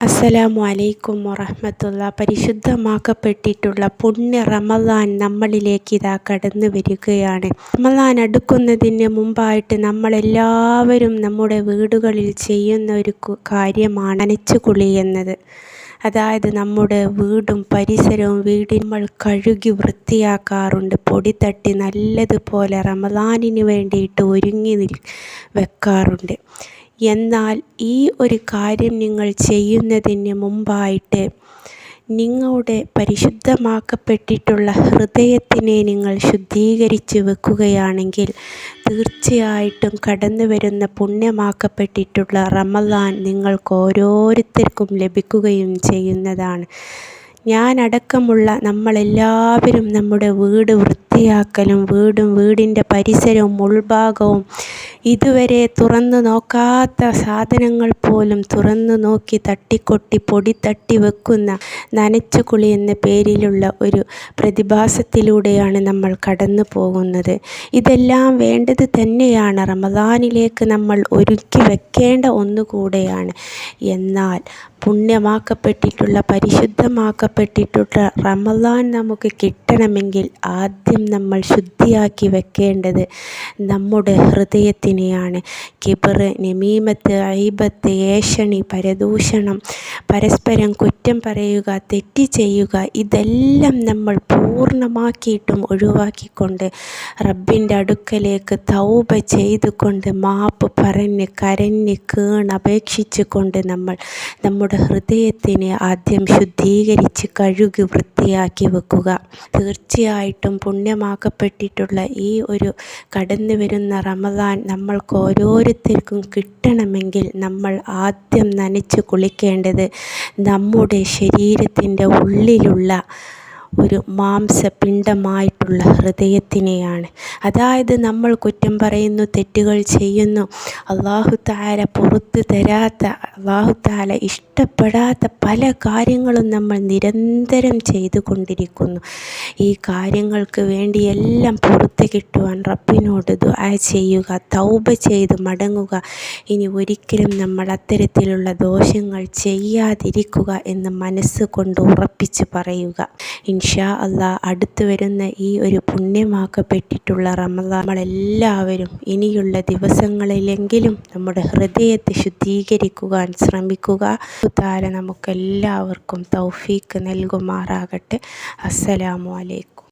അസ്സലാമു അലൈക്കും വറഹമത്തുള്ള. പരിശുദ്ധമാക്കപ്പെട്ടിട്ടുള്ള പുണ്യ റമദാൻ നമ്മളിലേക്ക് ഇതാ കടന്നു വരികയാണ്. റമദാൻ അടുക്കുന്നതിന് മുമ്പായിട്ട് നമ്മളെല്ലാവരും നമ്മുടെ വീടുകളിൽ ചെയ്യുന്ന ഒരു കാര്യമാണ് നനച്ചുകുളി എന്നത്. അതായത് നമ്മുടെ വീടും പരിസരവും വീട് നമ്മൾ കഴുകി വൃത്തിയാക്കാറുണ്ട്. പൊടി തട്ടി നല്ലതുപോലെ റമദാനിന് വേണ്ടിയിട്ട് ഒരുങ്ങി വെക്കാറുണ്ട്. എന്നാൽ ഈ ഒരു കാര്യം നിങ്ങൾ ചെയ്യുന്നതിന് മുമ്പായിട്ട് നിങ്ങളുടെ പരിശുദ്ധമാക്കപ്പെട്ടിട്ടുള്ള ഹൃദയത്തിനെ നിങ്ങൾ ശുദ്ധീകരിച്ച് വെക്കുകയാണെങ്കിൽ തീർച്ചയായിട്ടും കടന്നു വരുന്ന പുണ്യമാക്കപ്പെട്ടിട്ടുള്ള റമദാൻ നിങ്ങൾക്ക് ഓരോരുത്തർക്കും ലഭിക്കുകയും ചെയ്യുന്നതാണ്. ഞാനടക്കമുള്ള നമ്മളെല്ലാവരും നമ്മുടെ വീട് വൃത്തിയാക്കലും വീടും വീടിന്റെ പരിസരവും ഉൾഭാഗവും ഇതുവരെ തുറന്നു നോക്കാത്ത സാധനങ്ങൾ പോലും തുറന്നു നോക്കി തട്ടിക്കൊട്ടി പൊടി തട്ടി വെക്കുന്ന നനച്ചുകുളി എന്ന പേരിലുള്ള ഒരു പ്രതിഭാസത്തിലൂടെയാണ് നമ്മൾ കടന്നു പോകുന്നത്. ഇതെല്ലാം വേണ്ടത് തന്നെയാണ്. റമദാനിലേക്ക് നമ്മൾ ഒരുക്കി വെക്കേണ്ട ഒന്നുകൂടെയാണ് എന്നാൽ പുണ്യമാക്കപ്പെട്ടിട്ടുള്ള പരിശുദ്ധമാക്കപ്പെട്ടിട്ടുള്ള റമദാൻ നമുക്ക് കിട്ടണമെങ്കിൽ ആദ്യം നമ്മൾ ശുദ്ധിയാക്കി വെക്കേണ്ടത് നമ്മുടെ ഹൃദയത്തിനെയാണ് കിബർ നമീമത്ത് ഐബത്ത് ഏഷണി പരദൂഷണം പരസ്പരം കുറ്റം പറയുക തെറ്റ് ചെയ്യുക ഇതെല്ലാം നമ്മൾ പൂർണമാക്കിയിട്ടും ഒഴിവാക്കിക്കൊണ്ട് റബ്ബിന്റെ അടുക്കലേക്ക് തൗബ ചെയ്തുകൊണ്ട് മാപ്പ് പറഞ്ഞ് കരഞ്ഞ് കേണ് അപേക്ഷിച്ചു കൊണ്ട് നമ്മൾ നമ്മുടെ ഹൃദയത്തിനെ ആദ്യം ശുദ്ധീകരിച്ച് കഴുകി വൃത്തിയാക്കി വെക്കുക. തീർച്ചയായിട്ടും പുണ്യമാക്കപ്പെട്ടിട്ടുള്ള ഈ ഒരു കടന്നു വരുന്ന റമദാൻ നമ്മൾക്ക് ഓരോരുത്തർക്കും കിട്ടണമെങ്കിൽ നമ്മൾ ആദ്യം നനച്ച് കുളിക്കേണ്ടത് നമ്മുടെ ശരീരത്തിന്റെ ഉള്ളിലുള്ള ഒരു മാംസപിണ്ഡമായിട്ടുള്ള ഹൃദയത്തിനെയാണ്. അതായത് നമ്മൾ കുറ്റം പറയുന്നു തെറ്റുകൾ ചെയ്യുന്നു അള്ളാഹു താര പുറത്ത് തരാത്ത അള്ളാഹു താല ഇഷ്ടപ്പെടാത്ത പല കാര്യങ്ങളും നമ്മൾ നിരന്തരം ചെയ്തു കൊണ്ടിരിക്കുന്നു ഈ കാര്യങ്ങൾക്ക് വേണ്ടി എല്ലാം പുറത്ത് കിട്ടുവാൻ റബ്ബിനോട് ദുആ ചെയ്യുക തൗബ ചെയ്ത് മടങ്ങുക. ഇനി ഒരിക്കലും നമ്മൾ അത്തരത്തിലുള്ള ദോഷങ്ങൾ ചെയ്യാതിരിക്കുക എന്ന് മനസ്സുകൊണ്ട് ഉറപ്പിച്ച് പറയുക. ഇൻഷാ അള്ളാ അടുത്തു വരുന്ന ഈ ഒരു പുണ്യമാക്കപ്പെട്ടിട്ടുള്ള റമദാൻ നമ്മളെല്ലാവരും ഇനിയുള്ള ദിവസങ്ങളിലെങ്കിലും നമ്മുടെ ഹൃദയത്തെ ശുദ്ധീകരിക്കുവാൻ ശ്രമിക്കുക. താര നമുക്കെല്ലാവർക്കും തൗഫീക്ക് നൽകുമാറാകട്ടെ. അസ്സലാമു അലൈക്കും.